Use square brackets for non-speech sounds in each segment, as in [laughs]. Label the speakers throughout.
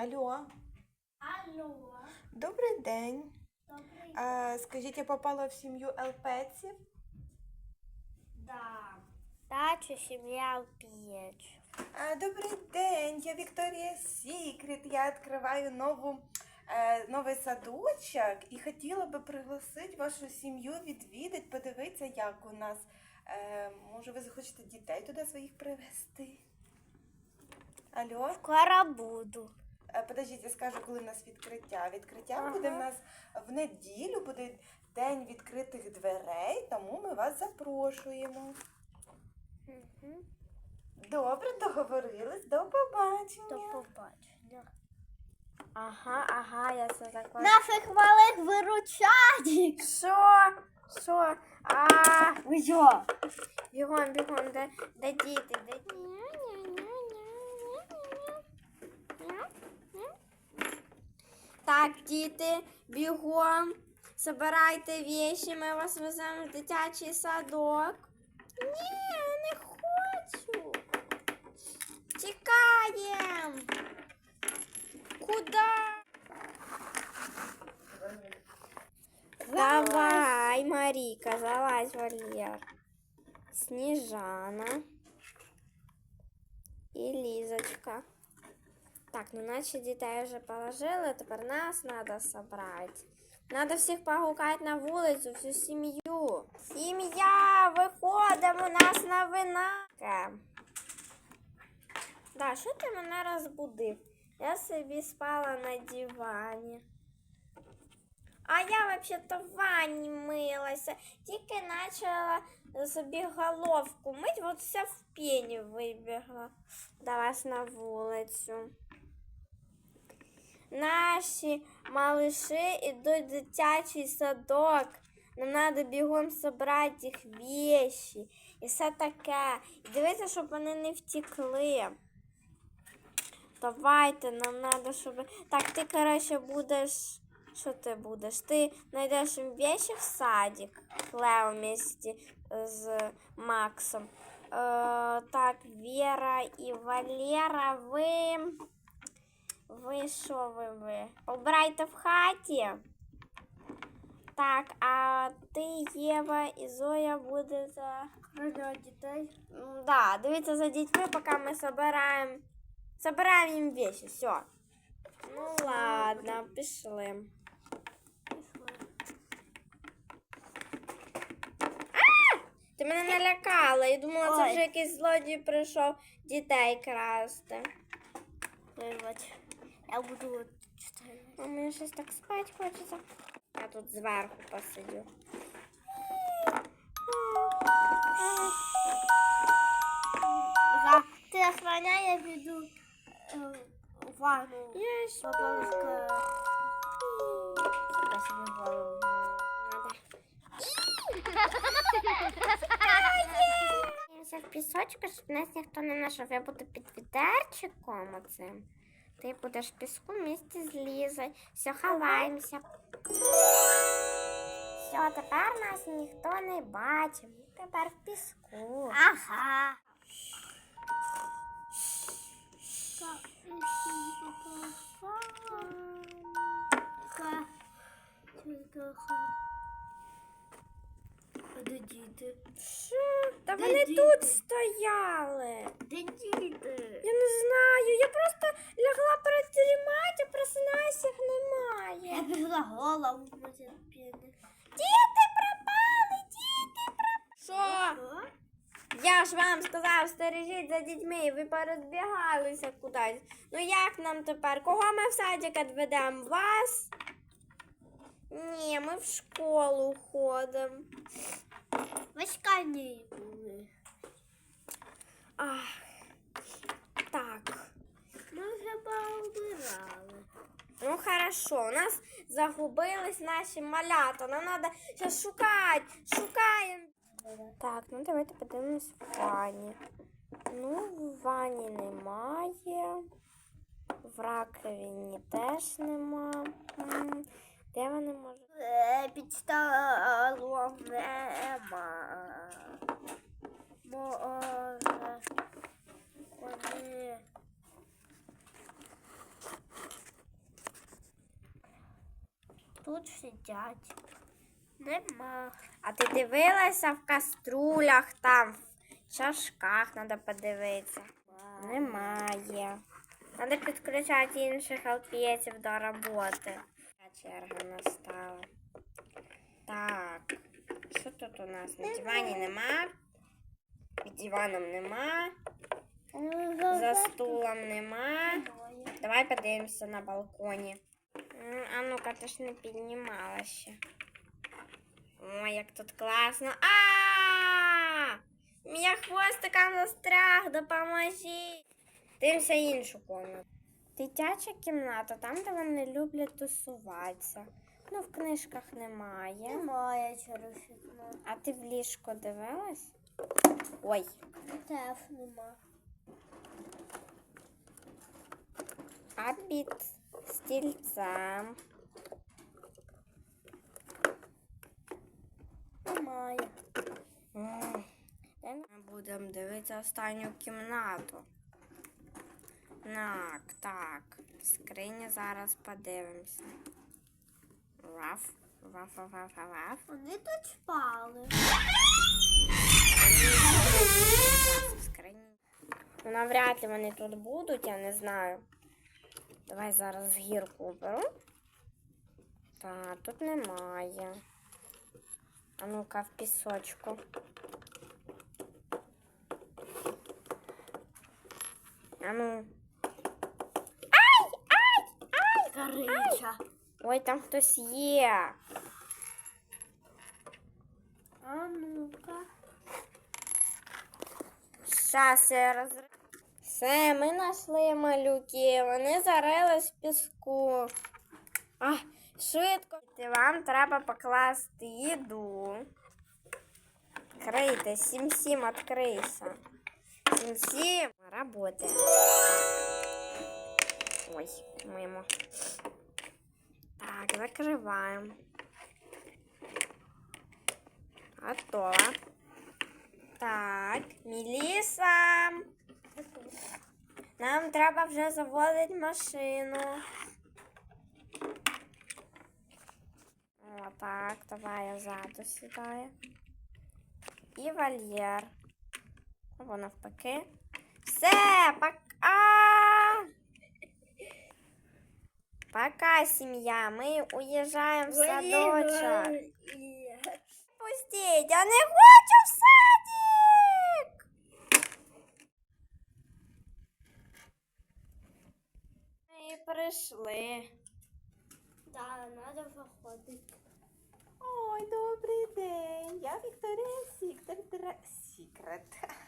Speaker 1: Алло,
Speaker 2: Алло.
Speaker 1: добрий день.
Speaker 2: Добрий
Speaker 1: А, скажіть, я попала в сім'ю Елпеців?
Speaker 2: да. Дача сім'я П'єч.
Speaker 1: Добрий день, я Вікторія Сікрет. Я відкриваю нову, е, новий садочок і хотіла би пригласити вашу сім'ю відвідати, подивитися, як у нас. Е, може, ви захочете дітей туди своїх привезти? Алло?
Speaker 2: Скоро буду.
Speaker 1: Е, Подождіть, я скажу, коли у нас відкриття. Відкриття
Speaker 2: Ага.
Speaker 1: буде в нас в неділю, буде день відкритих дверей, тому ми вас запрошуємо.
Speaker 2: Угу.
Speaker 1: Добре, договорились. До побачення.
Speaker 2: До побачення. Ага, ага, я це закладу.
Speaker 3: Наших малих виручать.
Speaker 2: Що? Що? А,
Speaker 3: Що?
Speaker 2: бігом, бігом, де, де діти, де діти? Так, діти, бігом. Собирайте вещи, ми вас веземо в дитячий садок. Ні, не хочу. Тікаємо. Куда? Давай, Марика, залазь, Валер. Снежана. І Лізочка. Так, ну наче дітей вже положили, тепер нас треба собрати. Надо всіх погукати на вулицю, всю сім'ю. Сім'я, виходимо, у нас новина. Да, що ти мене розбудив? Я собі спала на дивані. А я вообще-то в ванні милася. Тільки почала собі головку мить, от вся в пені вибігла до вас на вулицю. Наші малыші йдуть в дитячий садок. Нам треба бігом зібрати їх вещи. І все таке. І дивіться, щоб вони не втекли. Давайте, нам треба, щоб. Так, ти, коротше, будеш. Що ти будеш? Ти знайдеш вещи в садик, Лео вместе з Максом. Е, так, Вера і Валера, ви. Ви що ви ви? Обирайте в хаті. Так, а ти, Єва і Зоя будете
Speaker 3: Ради дітей.
Speaker 2: Да, дивіться за дітьми, поки ми собираємо. Собираємо їм вещи, все. Ну ладно, пішли. Ти мене налякала. Я думала, це вже якийсь злодій прийшов дітей красти.
Speaker 3: Вибач. Я буду читати.
Speaker 2: А мені щось так спати хочеться. Я тут зверху посидю.
Speaker 3: Да. Ти охраняй, я піду е, в ванну.
Speaker 2: Я.
Speaker 3: Я собі голову.
Speaker 2: в пісочку, щоб нас ніхто не знайшов. Я буду під відерчиком оцим. Ти будеш в піску вместе з Лізою. Все, ховаємося. Все, тепер нас ніхто не бачить. Ми тепер в піску.
Speaker 3: Ага.
Speaker 2: Та вони тут стояли.
Speaker 3: Де діти?
Speaker 2: Я не знаю. Я просто лягла передрімати, а просинаюся, їх немає.
Speaker 3: Я бігла голову потерпіти.
Speaker 2: Діти пропали, діти пропали. Що? Я ж вам сказав, стережіть за дітьми, ви порозбігалися кудись. Ну як нам тепер? Кого ми в садик відведемо? Вас? Ні, ми в школу ходимо.
Speaker 3: Ви ж канікули.
Speaker 2: Ах, так.
Speaker 3: Ми вже поубирали.
Speaker 2: Ну хорошо, у нас загубились наші малята. Нам треба зараз шукати. Шукаємо. Так, ну давайте подивимось в ванні. Ну, в ванні немає. В раковині теж нема. Де вони можуть?
Speaker 3: Е, Під столом нема. Може, вони сидять. Нема.
Speaker 2: А ти дивилася в каструлях там, в чашках треба подивитися. Немає. Треба підключати інших ЛПСів до роботи. Черга настала. Так. Що тут у нас? На дивані нема. Під диваном нема. За стулом нема. Давай подивимося на балконі. А ну-ка, ти ж не піднімала ще. Ой, як тут класно. А! Мій хвостиком застряг, допоможіть. Дивимося іншу комнату. Дитяча кімната, там, де вони люблять тусуватися. Ну, в книжках немає.
Speaker 3: Немає через вікно.
Speaker 2: А ти в ліжко дивилась? Ой,
Speaker 3: Теж нема.
Speaker 2: а під стільцем.
Speaker 3: Немає.
Speaker 2: Ми будемо дивитися останню кімнату. Так, так. В скрині зараз подивимося. Раф, раф, раф, раф, раф.
Speaker 3: Вони тут спали.
Speaker 2: Навряд ли вони тут будуть, я не знаю. Давай зараз гірку беру. Так, тут немає. А ну-ка в пісочку. А ну.
Speaker 3: Карича.
Speaker 2: Ой, там хтось є.
Speaker 3: А ну-ка.
Speaker 2: Щас я роз... Все, ми знайшли малюки. Вони зарились в піску. А, швидко. Вам треба покласти їду. Крийте, сім-сім, відкрийся. Сім-сім. Работає. Ой, мимо. Так, закриваємо. Готово. Так, Міліса. Нам треба вже заводити машину. О, так, давай я ззаду сідаю. І вольєр. Або навпаки. Все, пока! Пока, сім'я. Ми уїжджаємо в садочок. Пустіть, я не хочу в садик. Прийшли.
Speaker 3: Да, надо виходити.
Speaker 1: Ой, добрий день. Я Вікторія Сіктор, дире... Сікрет.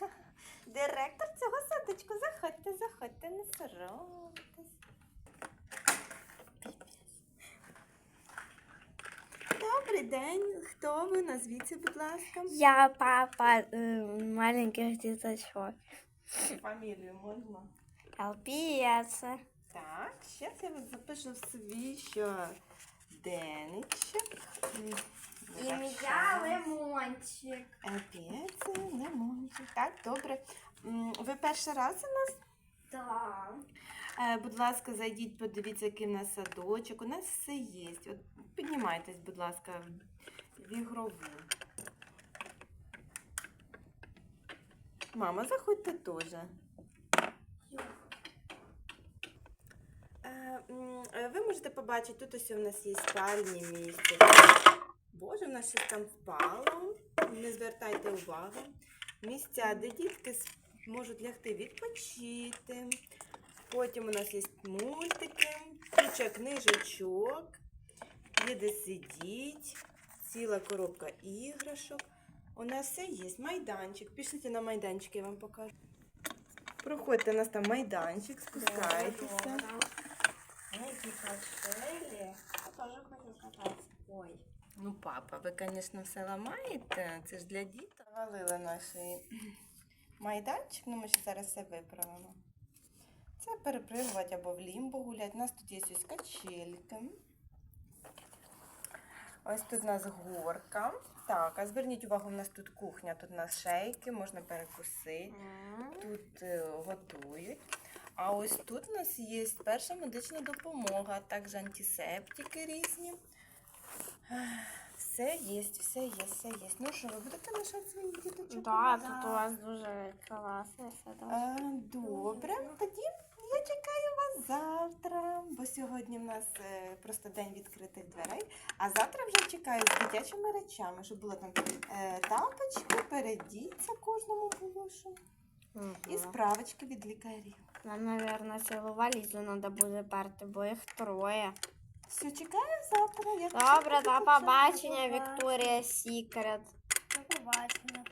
Speaker 1: [laughs] Директор цього садочку. Заходьте, заходьте, не соромтесь. Добрий день. Хто ви? Назвіться, будь ласка.
Speaker 2: Я папа маленьких діточок.
Speaker 1: Фамілію можна?
Speaker 2: ЛПС.
Speaker 1: Так, ще я запишу свій щоденничок.
Speaker 2: Ім'я Лимончик.
Speaker 1: Опять лимончик. Так, добре. Ви перший раз у нас?
Speaker 2: Так.
Speaker 1: Е, Будь ласка, зайдіть, подивіться, який в нас садочок. У нас все є. От піднімайтесь, будь ласка, в ігрову. Мама, заходьте теж. Е, м, е, Ви можете побачити, тут ось у нас є спальні місце. Боже, в нас щось там впало. Не звертайте уваги. Місця, де дітки можуть лягти відпочити. Потім у нас є мультики, куча книжечок, є де сидіть, ціла коробка іграшок. У нас все є. Майданчик. Пішліть на майданчик, я вам покажу. Проходьте, у нас там майданчик, спускайтеся.
Speaker 2: Эти качели. Тоже хочет кататься. Ой.
Speaker 1: Ну, папа, ви, звісно, все ламаєте. Це ж для діток. Завалили наш майданчик, ну ми ще зараз все виправимо. Це перепригувати або в лімбо гуляти. У нас тут є ось качельки. Ось тут у нас горка. Так, а зверніть увагу, у нас тут кухня, тут у нас шейки, можна перекусити. Тут е, готують. А ось тут у нас є перша медична допомога, також антисептики різні. Все є, все є, все є. Ну що, ви будете лишати своїх діточок?
Speaker 2: Так, тут у вас дуже класний садок.
Speaker 1: А, добре, тоді я чекаю вас завтра, бо сьогодні в нас е, просто день відкритих дверей. А завтра вже чекаю з дитячими речами, щоб було там е, тапочки, передіться кожному було що. І справочки від лікарів.
Speaker 2: Нам, мабуть, цілу валізу треба буде перти, бо їх троє.
Speaker 1: Все, чекаю завтра. Я
Speaker 2: Добре, до побачення, Вікторія Сікрет.
Speaker 3: До побачення.